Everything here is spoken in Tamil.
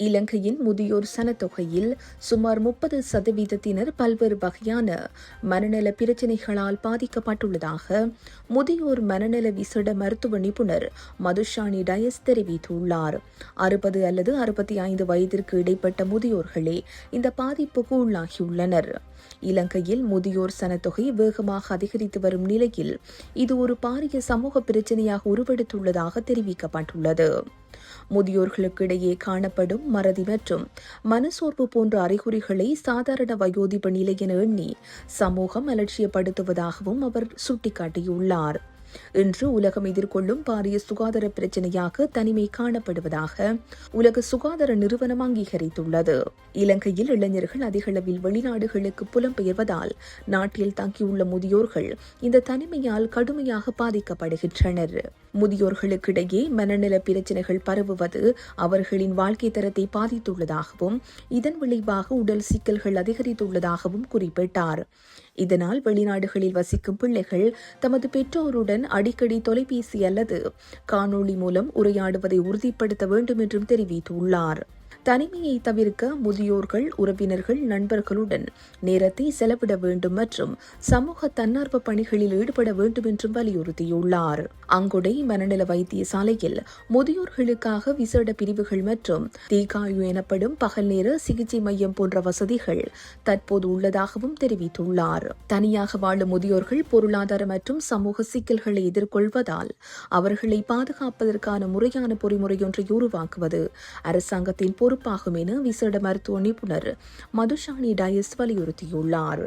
இலங்கையின் முதியோர் சனத்தொகையில் சுமார் முப்பது சதவீதத்தினர் பல்வேறு வகையான மனநல பிரச்சினைகளால் பாதிக்கப்பட்டுள்ளதாக முதியோர் மனநல விசேட மருத்துவ நிபுணர் மதுஷானி டயஸ் தெரிவித்துள்ளார். அறுபது அல்லது அறுபத்தி ஐந்து வயதிற்கு இடைப்பட்ட முதியோர்களே இந்த பாதிப்புக்கு உள்ளாகியுள்ளனர். இலங்கையில் முதியோர் சனத்தொகை வேகமாக அதிகரித்து வரும் நிலையில் இது ஒரு பாரிய சமூக பிரச்சினையாக உருவெடுத்துள்ளதாக தெரிவிக்கப்பட்டுள்ளது. முதியோர்களுக்கிடையே காணப்படும் மறதி மற்றும் மனசோர்வு போன்ற அறிகுறிகளை சாதாரண வயோதிப நிலை என எண்ணி சமூகம் அலட்சியப்படுத்துவதாகவும் அவர் சுட்டிக்காட்டியுள்ளார். இன்று உலகம் எதிர்கொள்ளும் பாரிய சுகாதார பிரச்சினையாக தனிமை காணப்படுவதாக உலக சுகாதார நிறுவனம் அங்கீகரித்துள்ளது. இலங்கையில் இளைஞர்கள் அதிகளவில் வெளிநாடுகளுக்கு புலம்பெயர்வதால் நாட்டில் தங்கியுள்ள முதியோர்கள் இந்த தனிமையால் கடுமையாக பாதிக்கப்படுகின்றனர். முதியோர்களுக்கிடையே மனநல பிரச்சினைகள் பரவுவது அவர்களின் வாழ்க்கை தரத்தை பாதித்துள்ளதாகவும் இதன் விளைவாக உடல் சிக்கல்கள் அதிகரித்துள்ளதாகவும் குறிப்பிட்டார். இதனால் வெளிநாடுகளில் வசிக்கும் பிள்ளைகள் தமது பெற்றோருடன் அடிக்கடி தொலைபேசி அல்லது காணொளி மூலம் உரையாடுவதை உறுதிப்படுத்த வேண்டும் என்றும் தெரிவித்துள்ளார். தனிமையை தவிர்க்க முதியோர்கள் உறவினர்கள் நண்பர்களுடன் நேரத்தை செலவிட வேண்டும் மற்றும் சமூக தன்னார்வ பணிகளில் ஈடுபட வேண்டும் என்றும் வலியுறுத்தியுள்ளார். அங்குடை மனநல வைத்தியசாலையில் முதியோர்களுக்காக விசேட பிரிவுகள் மற்றும் தீகாயு எனப்படும் பகல் நேர சிகிச்சை மையம் போன்ற வசதிகள் தற்போது உள்ளதாகவும் தெரிவித்துள்ளார். தனியாக வாழும் முதியோர்கள் பொருளாதார மற்றும் சமூக சிக்கல்களை எதிர்கொள்வதால் அவர்களை பாதுகாப்பதற்கான முறையான பொறிமுறையொன்றை உருவாக்குவது அரசாங்கத்தின் பொறுப்பு பொறுப்பாகும் என விசேட மருத்துவ நிபுணர் மதுஷானி டயஸ் வலியுறுத்தியுள்ளார்.